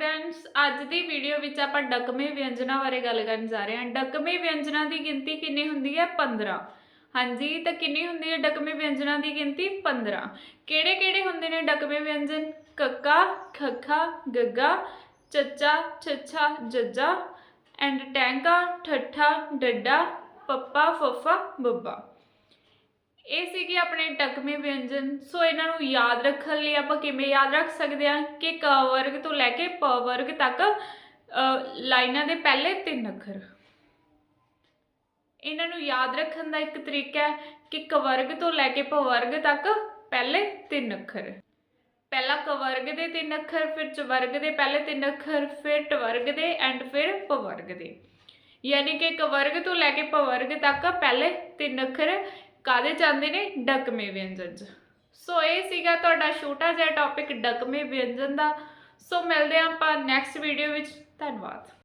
Students ਅੱਜ ਦੀ video ਵਿੱਚ ਆਪਾਂ ਡਕਮੇ ਵਿਅੰਜਨਾਂ ਬਾਰੇ ਗੱਲ ਕਰਨ ਜਾ ਰਹੇ ਹਾਂ। ਡਕਮੇ ਵਿਅੰਜਨਾਂ ਦੀ ਗਿਣਤੀ ਕਿੰਨੀ ਹੁੰਦੀ ਹੈ? 15 ਹਾਂਜੀ, ਤਾਂ ਕਿੰਨੀ ਹੁੰਦੀ ਹੈ ਡਕਮੇ ਵਿਅੰਜਨਾਂ ਦੀ ਗਿਣਤੀ? 15 ਕਿਹੜੇ ਕਿਹੜੇ ਹੁੰਦੇ ਨੇ ਡਕਮੇ ਵਿਅੰਜਨ? ਕੱਕਾ, ਖੱਖਾ, ਗੱਗਾ, ਚੱਚਾ, ਛੱਛਾ, ਜੱਜਾ ਐਂਡ ਟੈਂਕਾ, ਠੱਠਾ, ਡੱਡਾ, ਪੱਪਾ, ਫੱਫਾ, ਬੱਬਾ। ਇਹ ਸੀਗੇ ਆਪਣੇ ਟਕਮੇ ਵਿਅੰਜਨ। ਸੋ ਇਹਨਾਂ ਨੂੰ ਯਾਦ ਰੱਖਣ ਲਈ ਆਪਾਂ ਕਿਵੇਂ ਯਾਦ ਰੱਖ ਸਕਦੇ ਹਾਂ ਕਿ ਕ ਵਰਗ ਤੋਂ ਲੈ ਕੇ ਪ ਵਰਗ ਤੱਕ ਲਾਈਨਾਂ ਦੇ ਪਹਿਲੇ ਤਿੰਨ ਅੱਖਰ। ਇਹਨਾਂ ਨੂੰ ਯਾਦ ਰੱਖਣ ਦਾ ਇੱਕ ਤਰੀਕਾ ਹੈ ਕਿ ਕ ਵਰਗ ਤੋਂ ਲੈ ਕੇ ਪ ਵਰਗ ਤੱਕ ਪਹਿਲੇ ਤਿੰਨ ਅੱਖਰ। ਪਹਿਲਾ ਕ ਵਰਗ ਦੇ ਤਿੰਨ ਅੱਖਰ, ਫਿਰ ਚ ਵਰਗ ਦੇ ਪਹਿਲੇ ਤਿੰਨ ਅੱਖਰ, ਫਿਰ ਟ ਵਰਗ ਦੇ, ਐਂਡ ਫਿਰ ਪ ਵਰਗ ਦੇ। ਯਾਨੀ ਕਿ ਕ ਵਰਗ ਤੋਂ ਲੈ ਕੇ ਪ ਵਰਗ ਤੱਕ ਪਹਿਲੇ ਤਿੰਨ ਅੱਖਰ ਕਾਦੇ ਜਾਂਦੇ ਨੇ? ਡਕਮੇ ਵਿਅੰਜਨ ਚ। ਸੋ ਇਹ ਸੀਗਾ ਤੁਹਾਡਾ ਛੋਟਾ ਜਿਹਾ ਟੌਪਿਕ ਡਕਮੇ ਵਿਅੰਜਨ ਦਾ। ਸੋ ਮਿਲਦੇ ਹਾਂ ਆਪਾਂ ਨੈਕਸਟ ਵੀਡੀਓ ਵਿੱਚ। ਧੰਨਵਾਦ।